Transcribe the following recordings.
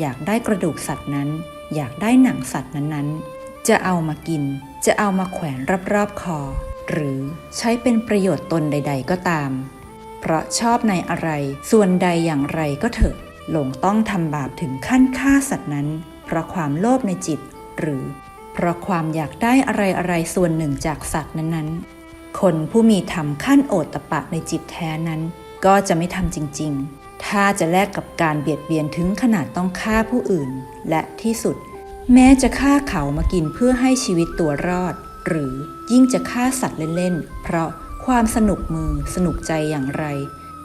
อยากได้กระดูกสัตว์นั้น อยากได้หนังสัตว์นั้นๆ จะเอามากิน จะเอามาแขวนรอบๆคอ หรือใช้เป็นประโยชน์ตนใด ๆ ก็ตาม เพราะชอบในอะไร ส่วนใดอย่างไรก็เถอะ หลงต้องทำบาปถึงขั้นฆ่าสัตว์นั้น เพราะความโลภในจิต หรือ เพราะความอยากได้อะไรอะไรๆส่วนหนึ่งจากสัตว์นั้นๆ คนผู้มีธรรมขั้นโอตตะปะในจิตแท้นั้น ก็จะไม่ทำจริง ๆ ถ้าจะแลกกับการเบียดเบียนถึงขนาดต้องฆ่าผู้อื่น และที่สุด แม้จะฆ่าเขามากินเพื่อให้ชีวิตตัวรอด หรือยิ่งจะฆ่าสัตว์เล่นๆ เพราะความสนุกมือสนุกใจอย่างไร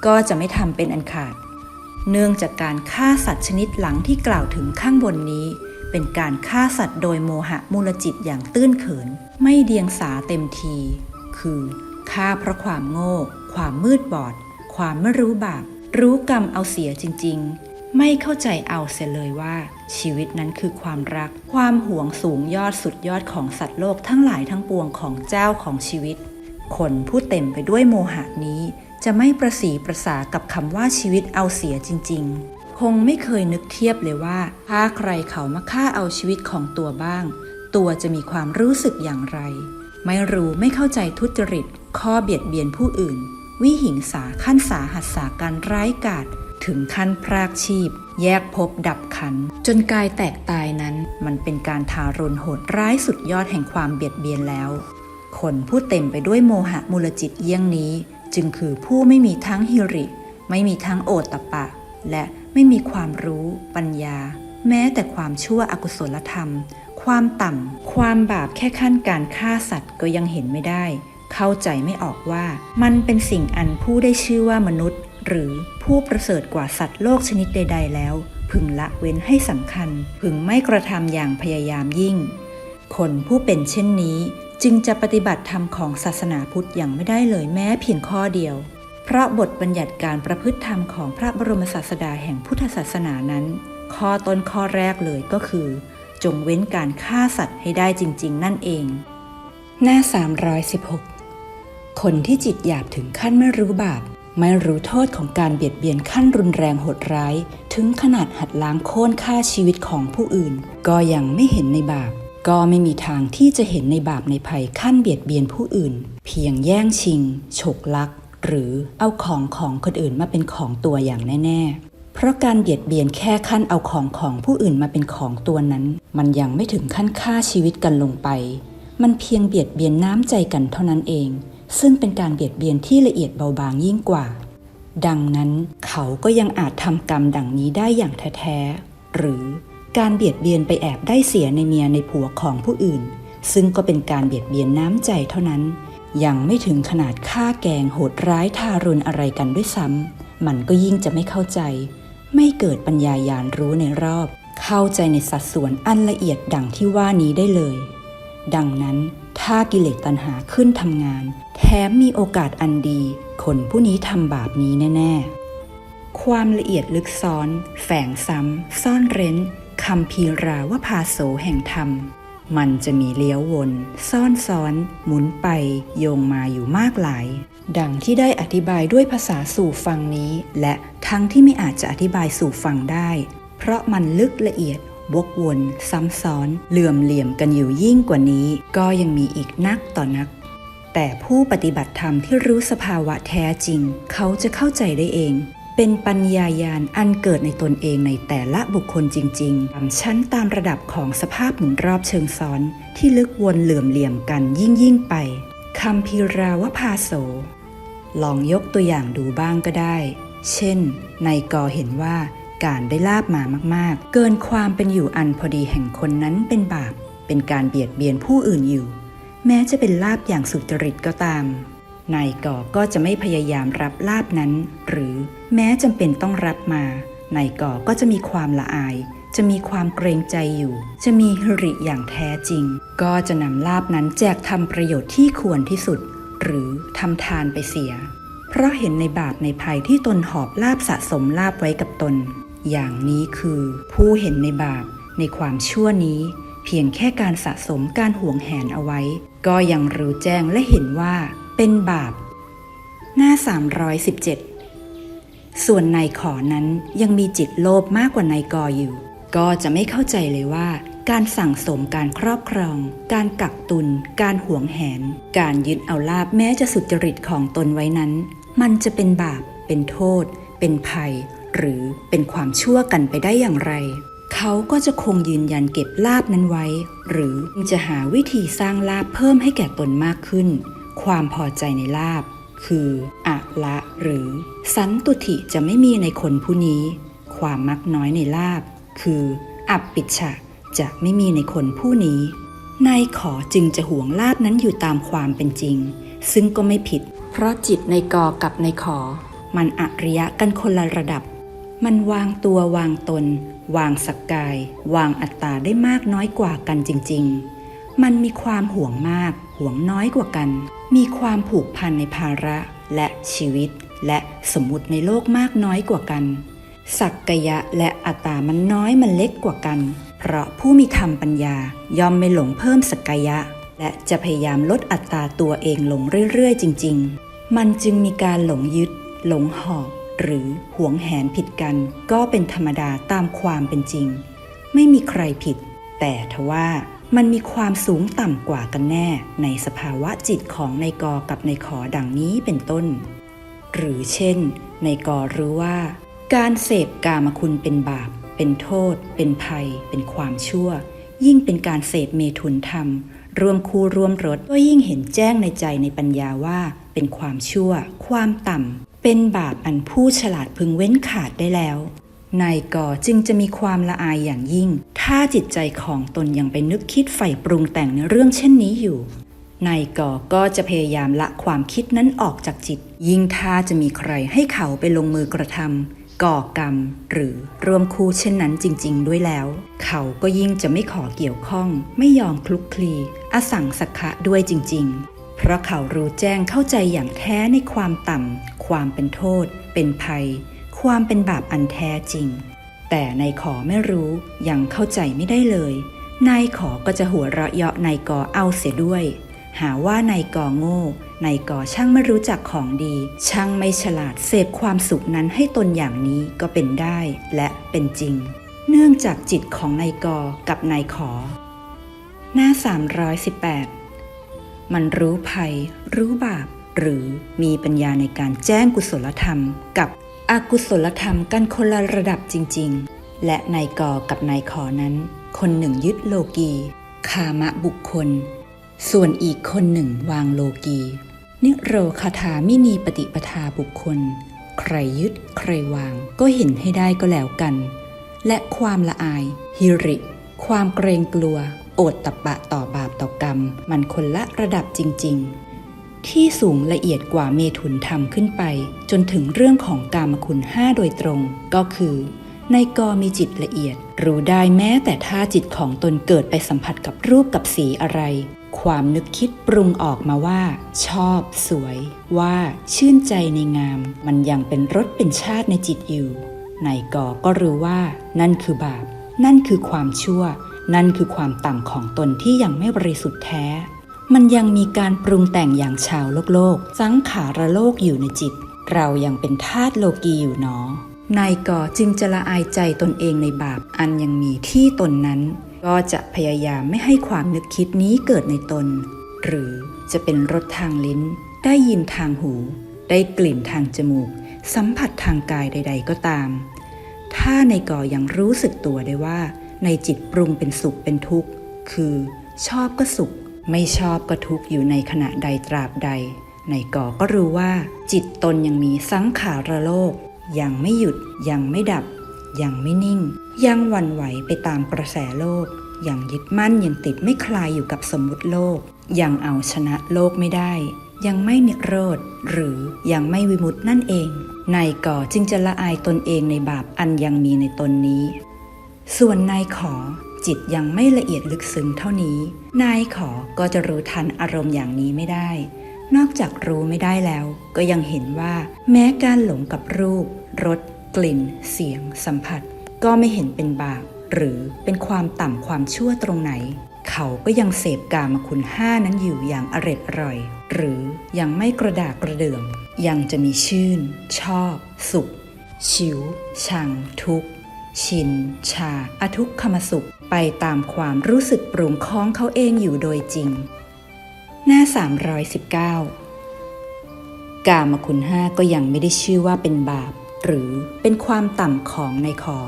ก็จะไม่ทำเป็นอันขาด เนื่องจากการฆ่าสัตว์ชนิดหลังที่กล่าวถึงข้างบนนี้ เป็นการฆ่าสัตว์โดยโมหะมูลจิตอย่างตื้นเขิน ไม่เดียงสาเต็มที คือฆ่าเพราะความโง่ ความมืดบอด ความไม่รู้บาป รู้กรรมเอาเสียจริง ๆ ไม่เข้าใจเอาเสียเลยว่า ชีวิตนั้นคือความรัก ความหวงสูงยอดสุดยอดของสัตว์โลกทั้งหลายทั้งปวงของเจ้าของชีวิต คนผู้เต็มไปด้วยโมหะนี้ จะไม่ประสีประสากับคำว่าชีวิตเอาเสียจริง ๆ คงไม่เคยนึกเทียบเลยว่า ถ้าใครเขามาฆ่าเอาชีวิตของตัวบ้าง ตัวจะมีความรู้สึกอย่างไร ไม่รู้ไม่เข้าใจทุจริต ข้อเบียดเบียนผู้อื่น วิหิงสาขั้นสาหัสสาการร้ายกาจถึงขั้นพรากชีพ แยกภพดับขัน จนกายแตกตายนั้น มันเป็นการทารุณโหดร้ายสุดยอดแห่งความเบียดเบียนแล้ว คนผู้เต็มไปด้วยโมหะมูลจิตเยี่ยงนี้ จึงคือผู้ไม่มีทั้งฮิริ ไม่มีทั้งโอตตะปะ และไม่มีความรู้ ปัญญา แม้แต่ความชั่วอกุศลธรรม ความต่ำความบาปแค่ขั้นการฆ่าสัตว์ก็ยังเห็นไม่ได้ เข้าใจไม่ออกว่า มันเป็นสิ่งอันผู้ได้ชื่อว่ามนุษย์ หรือผู้ประเสริฐกว่าสัตว์โลกชนิดใด ๆ แล้ว พึงละเว้นให้สำคัญ พึงไม่กระทำอย่างพยายามยิ่ง คนผู้เป็นเช่นนี้ จึงจะปฏิบัติธรรมของศาสนาพุทธอย่างไม่ได้เลยแม้เพียงข้อเดียว เพราะบทบัญญัติการประพฤติธรรมของพระบรมศาสดาแห่งพุทธศาสนานั้น ข้อต้นข้อแรกเลยก็คือ จงเว้นการฆ่าสัตว์ให้ได้จริง ๆ นั่นเองหน้า 316 คนที่จิตหยาบถึงขั้นไม่รู้บาป ไม่รู้โทษของการเบียดเบียนขั้นรุนแรงโหดร้าย ถึงขนาดหัดล้างโค่นฆ่าชีวิตของผู้อื่น ก็ยังไม่เห็นในบาป ก็ไม่มีทางที่จะเห็นในบาปในภัยขั้นเบียดเบียนผู้อื่น เพียงแย่งชิง ฉกลัก หรือเอาของของคนอื่นมาเป็นของตัวอย่างแน่ ๆ เพราะการเบียดเบียนแค่ขั้นเอาของของผู้อื่นมาเป็นของตัวนั้น มันยังไม่ถึงขั้นฆ่าชีวิตกันลงไป มันเพียงเบียดเบียนน้ำใจกันเท่านั้นเอง ซึ่งเป็นการเบียดเบียนที่ละเอียดเบาบางยิ่งกว่า ดังนั้นเขาก็ยังอาจทำกรรมดังนี้ได้อย่างแท้ๆหรือการเบียดเบียนไปแอบได้เสียในเมียในผัวของผู้อื่น ซึ่งก็เป็นการเบียดเบียนน้ำใจเท่านั้น ยังไม่ถึงขนาดฆ่าแกงโหดร้ายทารุณอะไรกันด้วยซ้ำมันก็ยิ่งจะไม่เข้าใจ ไม่เกิดปัญญายาณรู้ในรอบ เข้าใจในสัดส่วนอันละเอียดดังที่ว่านี้ได้เลย ดังนั้น ถ้ากิเลสตัณหาขึ้นทำงาน แถมมีโอกาสอันดี คนผู้นี้ทำบาปนี้แน่ ๆ ความละเอียดลึกซ้อน แฝงซ้ำ ซ่อนเร้นคำพีราวพาโสแห่งธรรม มันจะมีเลี้ยววน ซ่อนซ้อน หมุนไป โยงมาอยู่มากหลาย ดังที่ได้อธิบายด้วยภาษาสู่ฟังนี้ และทั้งที่ไม่อาจจะอธิบายสู่ฟังได้ เพราะมันลึกละเอียด วกวน ซ้ำซ้อน เหลื่อมเหลี่ยมกันอยู่ยิ่งกว่านี้ ก็ยังมีอีกนักต่อนัก แต่ผู้ปฏิบัติธรรมที่รู้สภาวะแท้จริง เขาจะเข้าใจได้เอง เป็นปัญญายาณอันเกิดในตนเองในแต่ละบุคคลจริงๆตามชั้นตามระดับของสภาพหมุนรอบเชิงซ้อน ที่ลึกวนเหลื่อมเหลี่ยมกันยิ่งยิ่งไปคำพีราวพาโส ลองยกตัวอย่างดูบ้างก็ได้ เช่น ในกอเห็นว่า การได้ลาบมามาก ๆ เกินความเป็นอยู่อันพอดีแห่งคนนั้นเป็นบาป เป็นการเบียดเบียนผู้อื่นอยู่ แม้จะเป็นลาบอย่างสุจริตก็ตาม นายก่อก็จะไม่พยายามรับลาบนั้น หรือแม้จำเป็นต้องรับมานายก่อก็จะมีความละอาย จะมีความเกรงใจอยู่ จะมีหริอย่างแท้จริง ก็จะนำลาบนั้นแจกทำประโยชน์ที่ควรที่สุด หรือทำทานไปเสีย เพราะเห็นในบาปในภัยที่ตนหอบลาบสะสมลาบไว้กับตน อย่างนี้คือผู้เห็นในบาปในความชั่วนี้ เพียงแค่การสะสมการห่วงแหนเอาไว้ ก็ยังรู้แจ้งและเห็นว่าเป็นบาป หน้า 317 ส่วนนายขอนั้นยังมีจิตโลภมากกว่านายกออยู่ ก็จะไม่เข้าใจเลยว่าการสั่งสมการครอบครอง การกักตุน การหวงแหน การยึดเอาลาบแม้จะสุจริตของตนไว้นั้น มันจะเป็นบาป เป็นโทษ เป็นภัย หรือเป็นความชั่วกันไปได้อย่างไร เขาก็จะคงยืนยันเก็บลาบนั้นไว้ หรือจะหาวิธีสร้างลาบเพิ่มให้แก่ตนมากขึ้น ความพอใจในลาบ คืออะละหรือ สันตุถิจะไม่มีในคนผู้นี้ ความมักน้อยในลาบ คืออับปิชะจะไม่มีในคนผู้นี้ นายขอจึงจะหวงลาบนั้นอยู่ตามความเป็นจริง ซึ่งก็ไม่ผิด เพราะจิตในกอกับในขอ มันอริยะกันคนละระดับ มันวางตัววางตน วางสกกาย วางอัตตาได้มากน้อยกว่ากันจริง ๆ มันมีความห่วงมาก ห่วงน้อยกว่ากัน มีความผูกพันในภาระและชีวิต และสมมติในโลกมากน้อยกว่ากันสักกยะและอัตตามันน้อยมันเล็กกว่ากัน เพราะผู้มีธรรมปัญญายอมไม่หลงเพิ่มสักกยะ และจะพยายามลดอัตตาตัวเองลงเรื่อยๆ จริง ๆ มันจึงมีการหลงยึด หลงหอบ หรือหวงแหนผิดกันก็เป็นธรรมดาตามความเป็นจริง ไม่มีใครผิด แต่ทว่ามันมีความสูงต่ำกว่ากันแน่ในสภาวะจิตของในกอกับในขอดังนี้เป็นต้น หรือเช่น ในกอรู้ว่า การเสพกามคุณเป็นบาป เป็นโทษ เป็นภัย เป็นความชั่ว ยิ่งเป็นการเสพเมถุนธรรมรวมคู่ร่วมรสก็ยิ่งเห็นแจ้งในใจในปัญญาว่า เป็นความชั่ว ความต่ำ เป็นบาปอันผู้ฉลาดพึงเว้นขาดได้แล้วนายก่อจึงจะมีความละอายอย่างยิ่ง ถ้าจิตใจของตนยังไปนึกคิดใฝ่ปรุงแต่งในเรื่องเช่นนี้อยู่นายก่อก็จะพยายามละความคิดนั้นออกจากจิต ยิ่งถ้าจะมีใครให้เขาไปลงมือกระทำก่อกรรม หรือรวมคู่เช่นนั้นจริง ๆ ด้วยแล้ว เขาก็ยิ่งจะไม่ขอเกี่ยวข้อง ไม่ยอมคลุกคลี อสั่งสักขะด้วยจริง ๆ เพราะเขารู้แจ้งเข้าใจอย่างแท้ในความต่ำ ความเป็นโทษ เป็นภัย ความเป็นบาปอันแท้จริง แต่นายขอไม่รู้ยังเข้าใจไม่ได้เลยนายขอก็จะหัวเราะเยาะนายกอเอาเสียด้วย หาว่านายกอโง่นายกอช่างไม่รู้จักของดี ช่างไม่ฉลาดเสพความสุขนั้นให้ตนอย่างนี้ก็เป็นได้และเป็นจริง เนื่องจากจิตของนายกอกับนายขอ หน้า 318 มันรู้ภัย รู้บาป หรือมีปัญญาในการแจ้งกุศลธรรม กับอกุศลธรรมกันคนละระดับจริง ๆ และนายกอกับนายขอนั้น คนหนึ่งยึดโลกีคามะบุคคล ส่วนอีกคนหนึ่งวางโลกี นิโรคาถามินีปฏิปทาบุคคล ใครยึดใครวางก็เห็นให้ได้ก็แล้วกัน และความละอายฮิริ ความเกรงกลัว โอดตะปะต่อบาปต่อกรรม มันคนละระดับจริง ๆ ที่สูงละเอียดกว่าเมถุนธรรมขึ้นไป จนถึงเรื่องของกามคุณห้าโดยตรง ก็คือ ในกอมีจิตละเอียด รู้ได้แม้แต่ถ้าจิตของตนเกิดไปสัมผัสกับรูปกับสีอะไร ความนึกคิดปรุงออกมาว่า ชอบ สวย ว่าชื่นใจในงาม มันยังเป็นรสเป็นชาติในจิตอยู่ ในกอก็รู้ว่า นั่นคือบาป นั่นคือความชั่ว นั่นคือความต่ำของตนที่ยังไม่บริสุทธิ์แท้ มันยังมีการปรุงแต่งอย่างชาวโลกโลก สังขารโลกอยู่ในจิต เรายังเป็นทาสโลกีอยู่หนอนายก่อจึงจะละอายใจตนเองในบาป อันยังมีที่ตนนั้น ก็จะพยายามไม่ให้ความนึกคิดนี้เกิดในตน หรือจะเป็นรสทางลิ้น ได้ยินทางหู ได้กลิ่นทางจมูก สัมผัสทางกายใด ๆ ก็ตาม ถ้าในก่อยังรู้สึกตัวได้ว่า ในจิตปรุงเป็นสุขเป็นทุกข์ คือชอบก็สุข ไม่ชอบก็ทุกอยู่ในขณะใดตราบใด ในก่อก็รู้ว่า จิตตนยังมีสังขารโลก ยังไม่หยุด ยังไม่ดับ ยังไม่นิ่ง ยังวันไหวไปตามกระแสโลก ยังยึดมั่นยังติดไม่คลายอยู่กับสมมุติโลก ยังเอาชนะโลกไม่ได้ ยังไม่นิโรธ หรือยังไม่วิมุตินั่นเอง ในก่อจึงจะละอายตนเองในบาปอันยังมีในตนนี้ ส่วนนายขอจิตยังไม่ละเอียดลึกซึ้งเท่านี้ นายขอก็จะรู้ทันอารมณ์อย่างนี้ไม่ได้ นอกจากรู้ไม่ได้แล้ว ก็ยังเห็นว่า แม้การหลงกับรูป รส กลิ่น เสียง สัมผัส ก็ไม่เห็นเป็นบาป หรือเป็นความต่ำความชั่วตรงไหน เขาก็ยังเสพกามคุณห้านั้นอยู่อย่างอร็ดอร่อย หรือยังไม่กระดากกระเดื่อง ยังจะมีชื่น ชอบ สุข ชิว ชัง ทุกข์ ชิน ชา อทุกขมสุข ไปตามความรู้สึกปรุงของเขาเองอยู่โดยจริง หน้า 319 กามคุณห้าก็ยังไม่ได้ชื่อว่าเป็นบาป หรือเป็นความต่ำของในคอ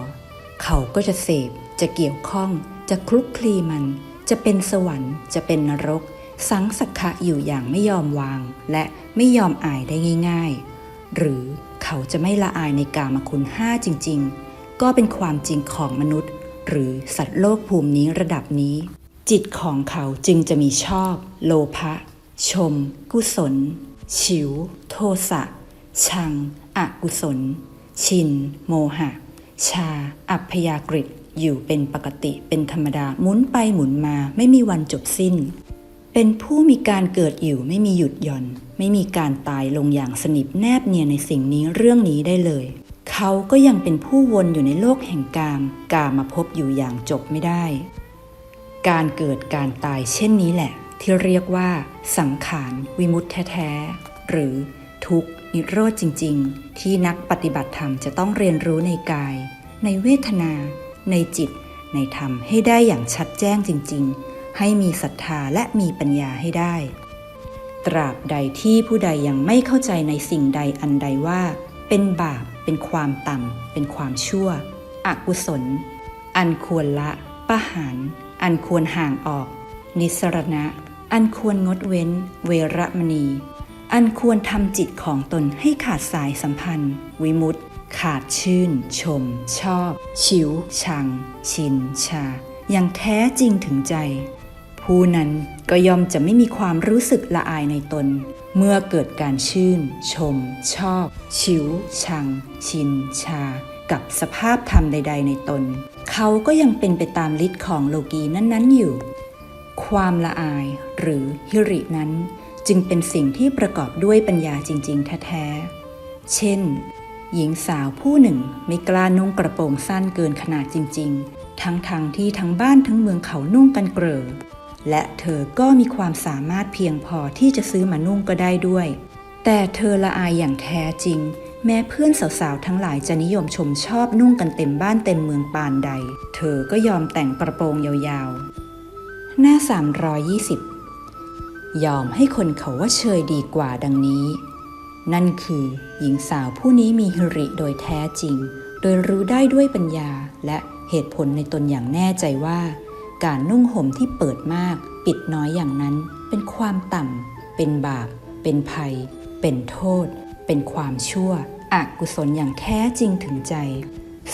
เขาก็จะเสพ จะเกี่ยวข้อง จะคลุกคลีมัน จะเป็นสวรรค์ จะเป็นนรก สังสักขะอยู่อย่างไม่ยอมวาง และไม่ยอมอายได้ง่าย ๆ หรือเขาจะไม่ละอายในกามคุณห้าจริง ๆ ก็เป็นความจริงของมนุษย์ หรือสัตว์โลกภูมินี้ระดับนี้ จิตของเขาจึงจะมีชอบ โลภะชม กุศล ฉิว โทสะ ชัง อกุศล ชิน โมหะ ชา อัพยากฤิอยู่เป็นปกติเป็นธรรมดาหมุนไปหมุนมาไม่มีวันจบสิ้น เป็นผู้มีการเกิดอยู่ไม่มีหยุดหย่อน ไม่มีการตายลงอย่างสนิทแนบเนียนในสิ่งนี้เรื่องนี้ได้เลย เขาก็ยังเป็นผู้วนอยู่ในโลกแห่งกาม กามาพบอยู่อย่างจบไม่ได้ การเกิดการตายเช่นนี้แหละ ที่เรียกว่า สังขารวิมุตแท้ๆหรือทุกนิโรธจริง ๆ ที่นักปฏิบัติธรรมจะต้องเรียนรู้ในกาย ในเวทนา ในจิต ในธรรมให้ได้อย่างชัดแจ้งจริง ๆ ให้มีศรัทธาและมีปัญญาให้ได้ ตราบใดที่ผู้ใดยังไม่เข้าใจในสิ่งใดอันใดว่า เป็นบาป เป็นความต่ำ เป็นความชั่ว อกุศล อันควรละประหาร อันควรห่างออก นิสรณะ อันควรงดเว้น เวรมณี อันควรทำจิตของตนให้ขาดสายสัมพันธ์ วิมุตติ ขาดชื่น ชม ชอบ ชิว ชัง ชิน ชา อย่างแท้จริงถึงใจ ผู้นั้นก็ย่อมจะไม่มีความรู้สึกละอายในตน เมื่อเกิดการชื่น ชม ชอบ ชิว ชัง ชิน ชา กับสภาพธรรมใด ๆ ในตน เขาก็ยังเป็นไปตามฤทธิ์ของโลกีนั้นๆอยู่ ความละอายหรือฮิรินั้น จึงเป็นสิ่งที่ประกอบด้วยปัญญาจริง ๆ แท้ๆ เช่น หญิงสาวผู้หนึ่งไม่กล้านุ่งกระโปรงสั้นเกินขนาดจริง ๆ ทั้งๆทที่ทั้งบ้านทั้งเมืองเขานุ่งกันเกลอ และเธอก็มีความสามารถเพียงพอที่จะซื้อมานุ่งก็ได้ด้วย แต่เธอละอายอย่างแท้จริง แม้เพื่อนสาวๆทั้งหลายจะนิยมชมชอบนุ่งกันเต็มบ้านเต็มเมืองปานใด เธอก็ยอมแต่งกระโปรงยาวๆ หน้า 320 ยอมให้คนเขาว่าเชยดีกว่าดังนี้ นั่นคือหญิงสาวผู้นี้มีฮิริโดยแท้จริง โดยรู้ได้ด้วยปัญญาและเหตุผลในตนอย่างแน่ใจว่า การนุ่งห่มที่เปิดมาก ปิดน้อยอย่างนั้น เป็นความต่ำ เป็นบาป เป็นภัย เป็นโทษ เป็นความชั่วอกุศลอย่างแท้จริงถึงใจ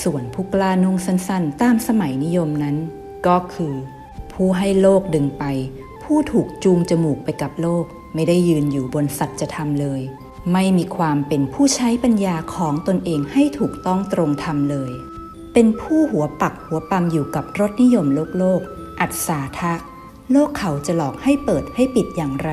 ส่วนผู้กล้านุ่งสั้นๆ ตามสมัยนิยมนั้น ก็คือ ผู้ให้โลกดึงไป ผู้ถูกจูงจมูกไปกับโลก ไม่ได้ยืนอยู่บนสัจธรรมเลย ไม่มีความเป็นผู้ใช้ปัญญาของตนเองให้ถูกต้องตรงธรรมเลยเป็นผู้หัวปักหัวปั๊มอยู่กับรสนิยมโลกโลก อัศาทะ โลกเขาจะหลอกให้เปิดให้ปิดอย่างไร